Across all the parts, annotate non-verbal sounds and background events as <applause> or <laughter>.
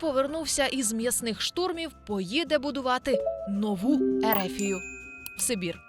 Повернувся із м'ясних штурмів, поїде будувати нову Ерефію в Сибір.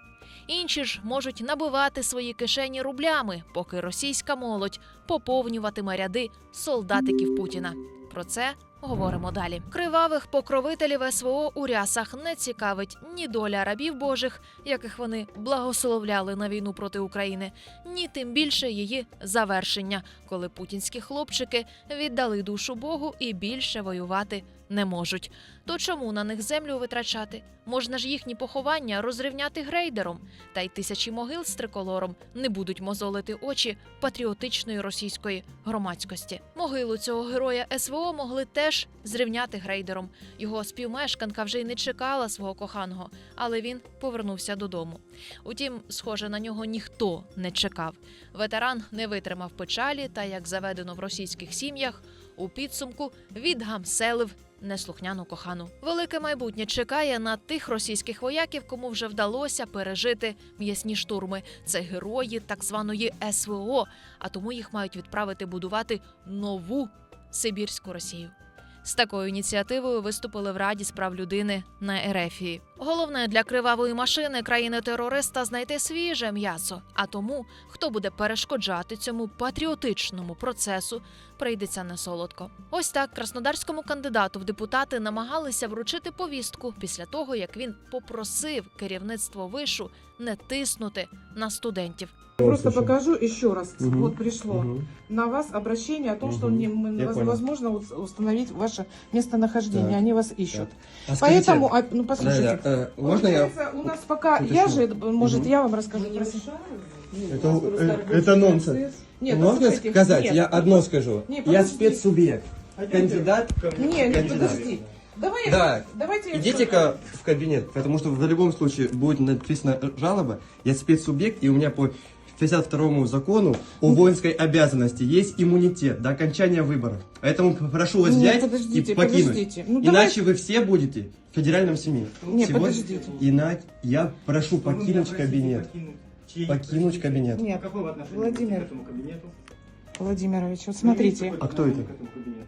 Інші ж можуть набивати свої кишені рублями, поки російська молодь поповнюватиме ряди солдатиків Путіна. Про це говоримо далі. Кривавих покровителів СВО у рясах не цікавить ні доля рабів божих, яких вони благословляли на війну проти України, ні тим більше її завершення, коли путінські хлопчики віддали душу Богу і більше воювати не можуть. То чому на них землю витрачати? Можна ж їхні поховання розрівняти грейдером, та й тисячі могил з триколором не будуть мозолити очі патріотичної російської громадськості. Могилу цього героя СВО могли теж зрівняти грейдером. Його співмешканка вже й не чекала свого коханого, але він повернувся додому. Утім, схоже, на нього ніхто не чекав. Ветеран не витримав печалі та, як заведено в російських сім'ях, у підсумку відгамселив неслухняну кохану. Велике майбутнє чекає на тих російських вояків, кому вже вдалося пережити м'ясні штурми. Це герої так званої СВО, а тому їх мають відправити будувати нову Сибірську Росію. З такою ініціативою виступили в Раді з прав людини на Ерефії. Головне для кривавої машини країни-терориста знайти свіже м'ясо. А тому, хто буде перешкоджати цьому патріотичному процесу, прийдеться не солодко. Ось так краснодарському кандидату в депутати намагалися вручити повістку після того, як він попросив керівництво вишу не тиснути на студентів. Просто покажу еще раз. Мгм. Вот пришло Мгм. на вас обращение о том, что Мгм. не- Я понял. установить ваше местонахождение. Так. Они вас ищут. А Поэтому, а, ну послушайте. да, да, э, можно я... У нас пока, я же, может, Мгм. я вам расскажу. про Это, э, это нонсенс. Нет, Можно сказать? нет, я одно скажу. Не, я спецсубъект. Кандидат. Не, не, Кандидат. подожди. Давай, Да. давайте Идите-ка в кабинет, потому что в любом случае будет написана жалоба. Я спецсубъект, и у меня по 52 закону о воинской обязанности есть иммунитет до окончания выборов. Поэтому прошу вас Нет, взять подождите, и покинуть. подождите. Ну, Иначе вы все будете в федеральном СМИ. Не, Сегодня- подождите. Иначе я прошу покинуть кабинет. Покинуть кабинет. Нет, Какого отношения Владимир. к этому кабинету? Владимирович, вот смотрите. А кто это? К этому кабинету?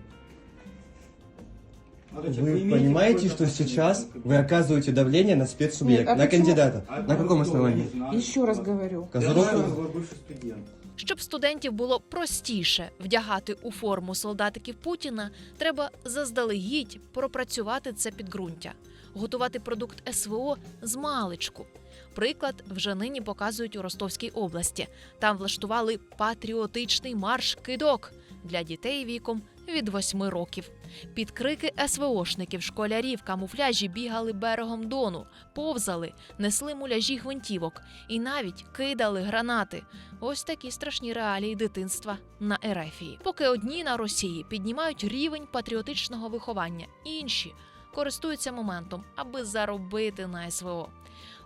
Молодой человек, Вы имеете понимаете, какое-то что отношение сейчас к этому вы кабинету? оказываете давление на спецсубъект, Нет, а на почему- кандидата. А На каком кто? Я основании? не знаю. Еще раз говорю. Я Козыров? знаю, что вы бывший студент. Щоб студентів було простіше вдягати у форму солдатиків Путіна, треба заздалегідь пропрацювати це підґрунтя, готувати продукт СВО з маличку. Приклад вже нині показують у Ростовській області. Там влаштували патріотичний марш кидок для дітей віком від 8 років. Під крики СВОшників школярі в камуфляжі бігали берегом Дону, повзали, несли муляжі гвинтівок і навіть кидали гранати. Ось такі страшні реалії дитинства на Ерефії. Поки одні на Росії піднімають рівень патріотичного виховання, інші користуються моментом, аби заробити на СВО.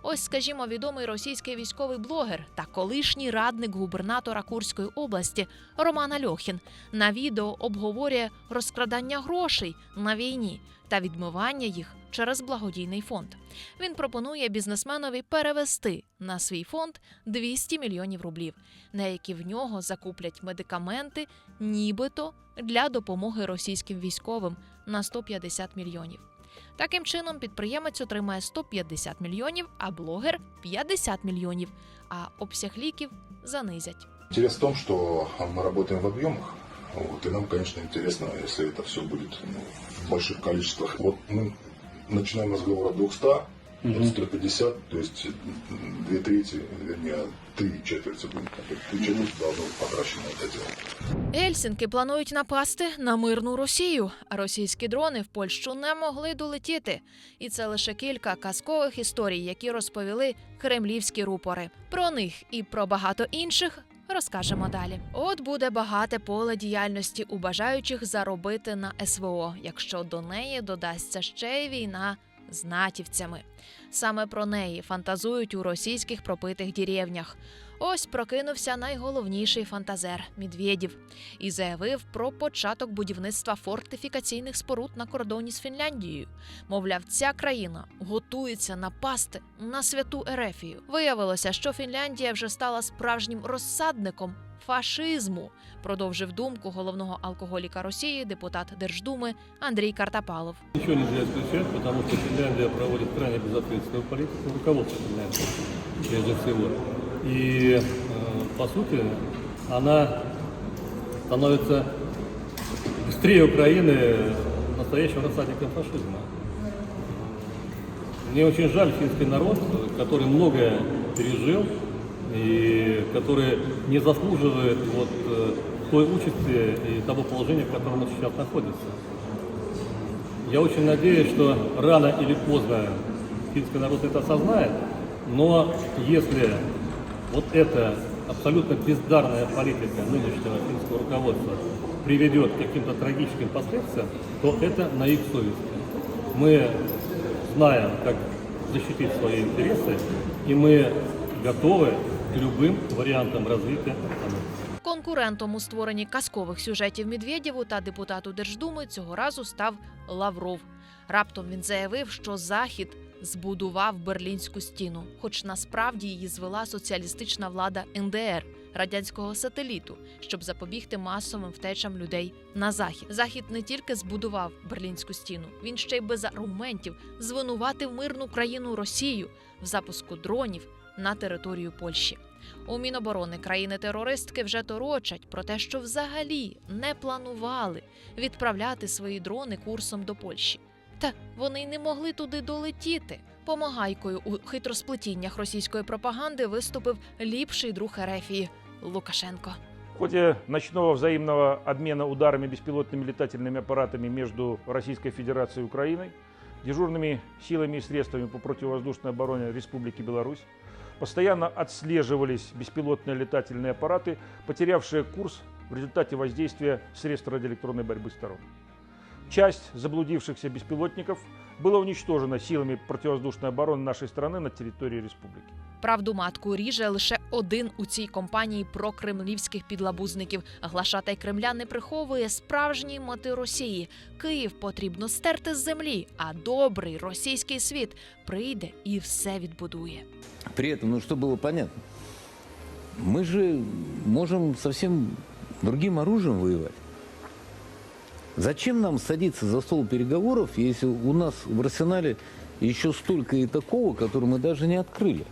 Ось, скажімо, відомий російський військовий блогер та колишній радник губернатора Курської області Роман Альохін на відео обговорює розкрадання грошей на війні та відмивання їх через благодійний фонд. Він пропонує бізнесменові перевести на свій фонд 200 мільйонів рублів, на які в нього закуплять медикаменти, нібито для допомоги російським військовим на 150 мільйонів. Таким чином, підприємець отримає 150 мільйонів, а блогер 50 мільйонів, а обсяг ліків занизять. Интерес в том, что мы работаем в объемах. Вот, и нам, конечно, интересно, если это все будет ну, в больших количествах. Вот мы начинаем разговор от 200, от 150, то есть две трети, вернее, три четверти будет. Три четверти должно быть потрачено на это дело. Ельсінки планують напасти на мирну Росію, а російські дрони в Польщу не могли долетіти. І це лише кілька казкових історій, які розповіли кремлівські рупори. Про них і про багато інших. Розкажемо далі. От буде багате поле діяльності у бажаючих заробити на СВО, якщо до неї додасться ще й війна з натівцями. Саме про неї фантазують у російських пропитих деревнях. Ось прокинувся найголовніший фантазер Медведєв і заявив про початок будівництва фортифікаційних споруд на кордоні з Фінляндією. Мовляв, ця країна готується напасти на святу Ерефію. Виявилося, що Фінляндія вже стала справжнім розсадником фашизму. Продовжив думку головного алкоголіка Росії, депутат Держдуми Андрій Картапалов. Ничего нельзя исключать, потому что Финляндия проводит крайне безответственную политику, руководство всего. И, э, по сути, она становится быстрее Украины настоящим рассадником фашизма. Мне очень жаль финский народ, который многое пережил и который не заслуживает вот э, той участи и того положения, в котором он сейчас находится. Я очень надеюсь, что рано или поздно финский народ это осознает, но если вот эта абсолютно бездарная политика нынешнего финского руководства приведет к каким-то трагическим последствиям, то это на их совести. Мы знаем, как защитить свои интересы, и мы готовы к любым вариантам развития экономики. Конкурентом у створенні казкових сюжетів Медведєву та депутату Держдуми цього разу став Лавров. Раптом він заявив, що Захід збудував берлінську стіну, хоч насправді її звела соціалістична влада НДР радянського сателіту, щоб запобігти масовим втечам людей на захід. Захід не тільки збудував берлінську стіну, він ще й без аргументів звинуватив мирну країну Росію в запуску дронів на територію Польщі. У Міноборони країни-терористки вже торочать про те, що взагалі не планували відправляти свої дрони курсом до Польщі. Та вони й не могли туди долетіти. Помагайкою у хитросплетіннях російської пропаганди виступив ліпший друг Ерефії Лукашенко. В ходе ночного взаимного обмена ударами беспилотными летательными аппаратами между Российской Федерацией и Украиной, дежурными силами и средствами по противовоздушной обороне Республики Беларусь, постоянно отслеживались беспилотные летательные аппараты, потерявшие курс в результате воздействия средств радиоэлектронной борьбы сторон. Часть заблудившихся беспилотников была уничтожена силами противовоздушной обороны нашей страны на территории республики. Правду матку ріже лише один у цій компанії прокремлівських підлабузників. Глашатай Кремля не приховує справжні мети Росії. Київ потрібно стерти з землі, а добрий російський світ прийде і все відбудує. При этом, ну что было понятно, мы же можем совсем другим оружием воевать. Зачем нам садиться за стол переговоров, если у нас в арсенале еще столько и такого, который мы даже не открыли?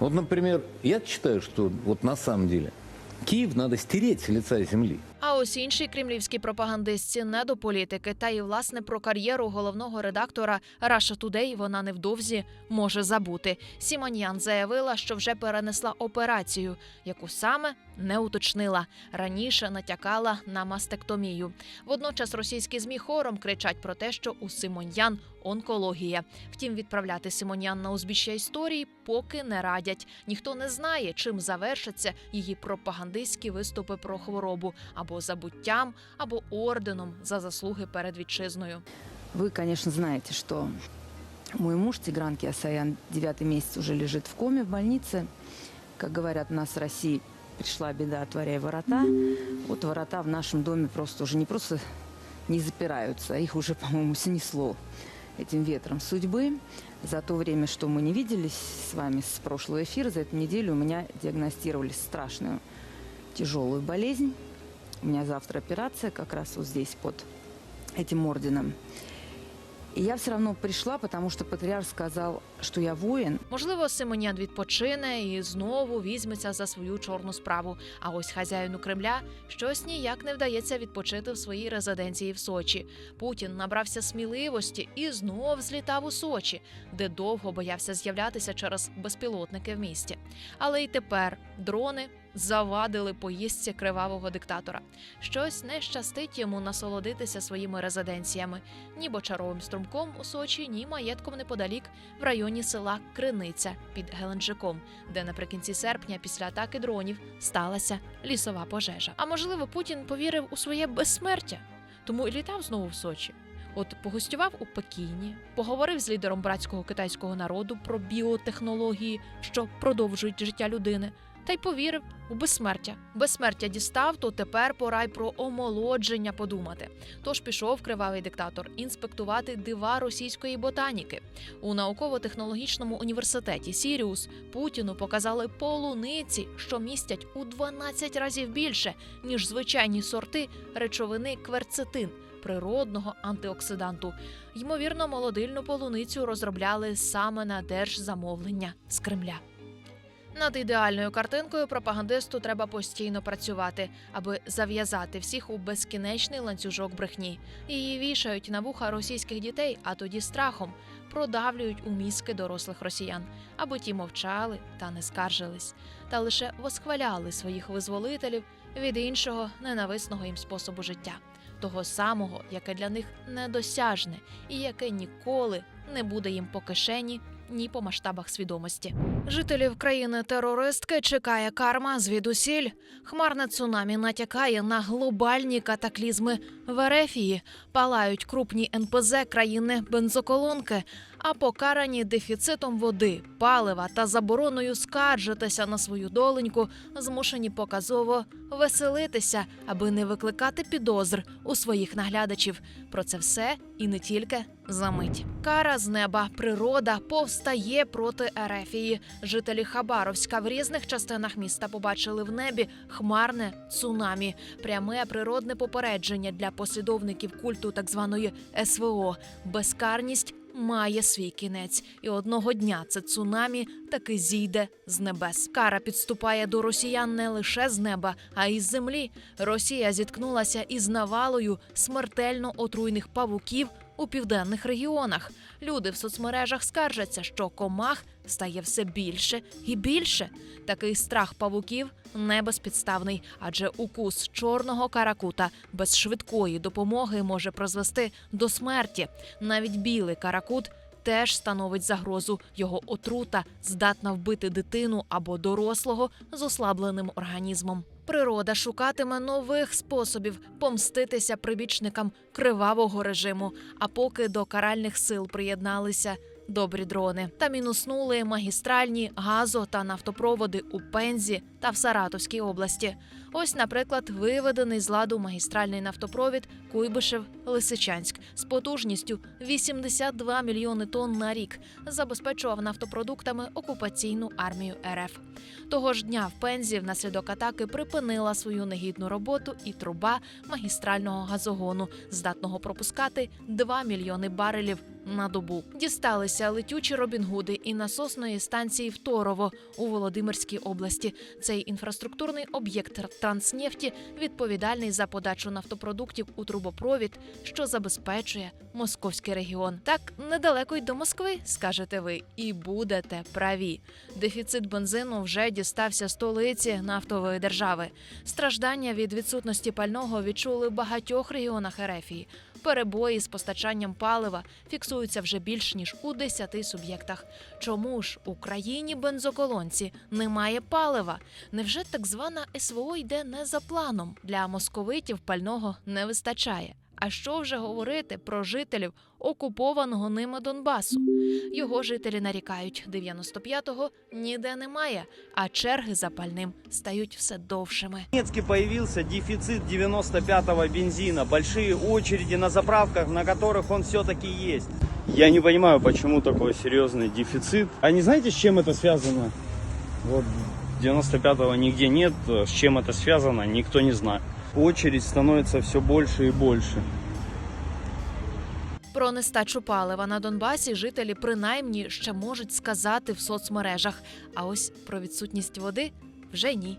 Вот, например, я считаю, что вот на самом деле Киев надо стереть с лица земли. А ось інші кремлівські пропагандистці не до політики, та й власне про кар'єру головного редактора Russia Today вона невдовзі може забути. Сіманян заявила, що вже перенесла операцію, яку саме не уточнила. Раніше натякала на мастектомію. Водночас російські змі хором кричать про те, що у Симоньян онкологія. Втім, відправляти Симоньян на узбіччя історії поки не радять. Ніхто не знає, чим завершаться її пропагандистські виступи про хворобу або забуттям, або орденом за заслуги перед вітчизною. Вы, конечно, знаете, что мой муж Тигран Киасаян девятый месяц уже лежит в коме в больнице. Как говорят у нас в России, пришла беда, отворяй ворота. Вот ворота в нашем доме просто уже не просто не запираются, а их уже, <laughs> по-моему, снесло этим ветром судьбы. За то время, что мы не виделись с вами с прошлого эфира, за эту неделю у меня диагностировали страшную тяжелую болезнь. У меня завтра операция как раз вот здесь под этим орденом. И я все равно пришла, потому что патриарх сказал, что я воин. Можливо, Симонян відпочине і знову візьметься за свою чорну справу. А ось хазяїну Кремля щось ніяк не вдається відпочити в своїй резиденції в Сочі. Путін набрався сміливості і знов злітав у Сочі, де довго боявся з'являтися через безпілотники в місті. Але й тепер дрони завадили поїздці кривавого диктатора. Щось не щастить йому насолодитися своїми резиденціями ні бочаровим струмком у Сочі, ні маєтком неподалік в районі села Криниця під Геленджиком, де наприкінці серпня після атаки дронів сталася лісова пожежа. А можливо, Путін повірив у своє безсмертя, тому і літав знову в Сочі. От погостював у Пекіні, поговорив з лідером братського китайського народу про біотехнології, що продовжують життя людини, та й повірив у безсмертя. Безсмертя дістав, то тепер пора й про омолодження подумати. Тож пішов кривавий диктатор інспектувати дива російської ботаніки. У науково-технологічному університеті Сіріус Путіну показали полуниці, що містять у 12 разів більше ніж звичайні сорти речовини кверцетин. Природного антиоксиданту. Ймовірно, молодильну полуницю розробляли саме на держзамовлення з Кремля. Над ідеальною картинкою пропагандисту треба постійно працювати, аби зав'язати всіх у безкінечний ланцюжок брехні. Її вішають на вуха російських дітей, а тоді страхом. Продавлюють у мізки дорослих росіян, аби ті мовчали та не скаржились, та лише восхваляли своїх визволителів від іншого ненависного їм способу життя, того самого, яке для них недосяжне і яке ніколи не буде їм по кишені ні по масштабах свідомості. Жителів країни-терористки чекає карма звідусіль. Хмарне цунамі натякає на глобальні катаклізми в Ерефії, палають крупні НПЗ країни бензоколонки, а покарані дефіцитом води, палива та забороною скаржитися на свою доленьку, змушені показово веселитися, аби не викликати підозр у своїх наглядачів. Про це все і не тільки за мить. Кара з неба, природа повстає проти Ерефії. Жителі Хабаровська в різних частинах міста побачили в небі хмарне цунамі, пряме природне попередження для послідовників культу так званої СВО. Безкарність має свій кінець, і одного дня це цунамі таки зійде з небес. Кара підступає до росіян не лише з неба, а й з землі. Росія зіткнулася із навалою смертельно отруйних павуків у південних регіонах. Люди в соцмережах скаржаться, що комах стає все більше і більше. Такий страх павуків не безпідставний, адже укус чорного каракута без швидкої допомоги може призвести до смерті. Навіть білий каракут. Теж становить загрозу його отрута, здатна вбити дитину або дорослого з ослабленим організмом. Природа шукатиме нових способів помститися прибічникам кривавого режиму. А поки до каральних сил приєдналися добрі дрони та мінуснули магістральні газо та нафтопроводи у Пензі та в Саратовській області. Ось, наприклад, виведений з ладу магістральний нафтопровід Куйбишев Лисичанськ з потужністю 82 мільйони тонн на рік забезпечував нафтопродуктами окупаційну армію РФ. Того ж дня в Пензі внаслідок атаки припинила свою негідну роботу і труба магістрального газогону, здатного пропускати 2 мільйони барелів на добу. Дісталися летючі Робінгуди і насосної станції Второво у Володимирській області. Цей інфраструктурний об'єкт Транснефті відповідальний за подачу нафтопродуктів у трубопровід, що забезпечує московський регіон. Так недалеко й до Москви, скажете ви, і будете праві. Дефіцит бензину вже дістався столиці нафтової держави. Страждання від відсутності пального відчули в багатьох регіонах Ерефії. Перебої з постачанням палива фіксуються вже більш ніж у 10 суб'єктах. Чому ж у країні бензоколонці немає палива? Невже так звана СВО йде не за планом? Для московитів пального не вистачає. А що вже говорити про жителів окупованого ними Донбасу? Його жителі нарікають, 95-го ніде немає, а черги за пальним стають все довшими. В Донецке появился дефицит 95-го бензина, большие очереди на заправках, на которых он все-таки есть. Я не понимаю, почему такой серьезный дефицит. А не знаете, с чем это связано? Вот 95-го нигде нет, с чем это связано, никто не знает. Очередь становится все больше и больше. Про нестачу палива на Донбасі жителі принаймні ще можуть сказати в соцмережах. А ось про відсутність води вже ні.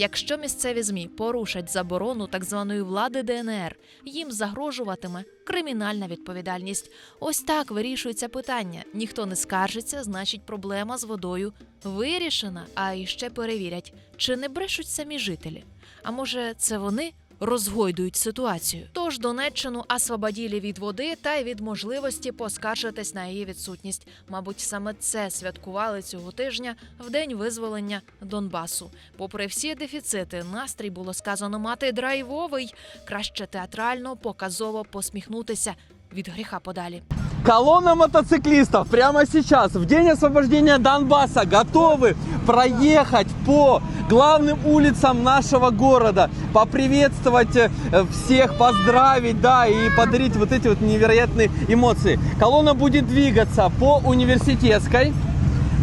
Якщо місцеві змі порушать заборону так званої влади ДНР, їм загрожуватиме кримінальна відповідальність. Ось так вирішується питання. Ніхто не скаржиться, значить, проблема з водою вирішена. А іще перевірять, чи не брешуть самі жителі. А може, це вони розгойдують ситуацію. Тож Донеччину освободілі від води та й від можливості поскаржитись на її відсутність. Мабуть, саме це святкували цього тижня в день визволення Донбасу. Попри всі дефіцити, настрій було сказано мати драйвовий, краще театрально, показово посміхнутися. від гріха подалі. Колонна мотоциклистов прямо сейчас, в день освобождения Донбасса, готовы проехать по главным улицам нашего города, поприветствовать э, всех, поздравить, да, и подарить вот эти вот невероятные эмоции. Колонна будет двигаться по Университетской,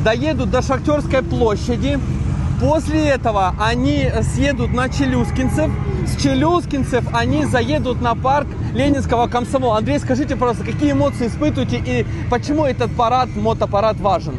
доедут до Шахтерской площади. После этого они съедут на Челюскинцев. С Челюскинцев они заедут на парк Ленинского комсомола. Андрей, скажите, пожалуйста, какие эмоции испытываете и почему этот парад, мотопарад важен?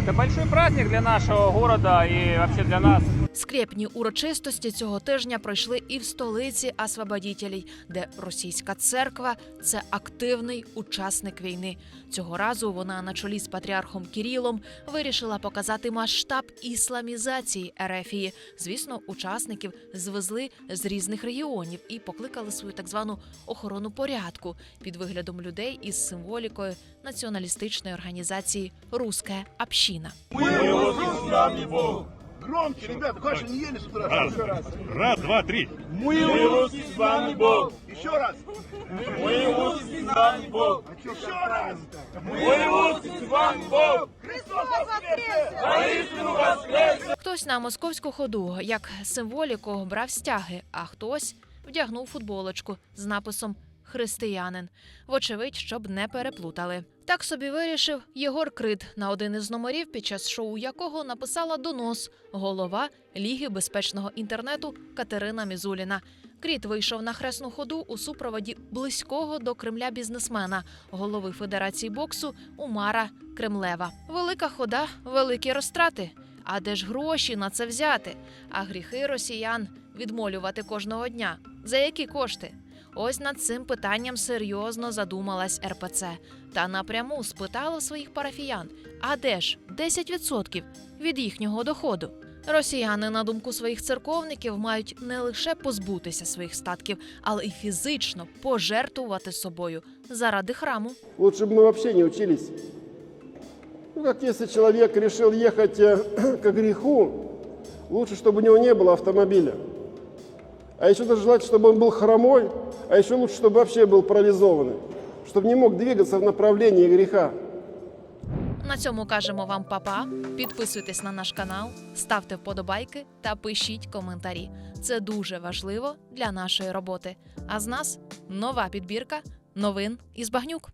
Это большой праздник для нашего города и вообще для нас. Скрєпні урочистості цього тижня пройшли і в столиці Освободітелей, де російська церква це активний учасник війни. Цього разу вона на чолі з патріархом Кірілом вирішила показати масштаб ісламізації Ерефії. Звісно, учасників звезли з різних регіонів і покликали свою так звану охорону порядку під виглядом людей із символікою націоналістичної організації Руська община. Громче, ребята, Паша, не ели с утра. Еще раз. Раз, два, три. Мы русский с вами Бог. Еще раз. Мы русский с вами Бог. Еще раз. Мы русский с вами Бог. Христос воскресе! Воистину воскресе! Хтось на московську ходу як символіку брав стяги, а хтось вдягнув футболочку з написом Християнин. Вочевидь, щоб не переплутали. Так собі вирішив Єгор Крид на один із номерів, під час шоу якого написала донос голова Ліги безпечного інтернету Катерина Мізуліна. Кріт вийшов на хресну ходу у супроводі близького до Кремля бізнесмена, голови Федерації боксу Умара Кремлева. Велика хода, великі розтрати. А де ж гроші на це взяти? А гріхи росіян відмолювати кожного дня. За які кошти? Ось над цим питанням серйозно задумалась РПЦ та напряму спитала своїх парафіян: а де ж 10% від їхнього доходу? Росіяни, на думку своїх церковників, мають не лише позбутися своїх статків, але й фізично пожертвувати собою заради храму. Лучше бы мы вообще не учились. Ну, как если человек решил ехать э, <clears throat> к греху, лучше, чтобы у него не было автомобиля. А еще даже желательно, чтобы он был хромой, а еще лучше, чтобы вообще был парализованный, чтобы не мог двигаться в направлении греха. На цьому кажемо вам папа. Підписуйтесь на наш канал, ставте вподобайки та пишіть коментарі. Це дуже важливо для нашої роботи. А з нас нова підбірка новин із багнюк.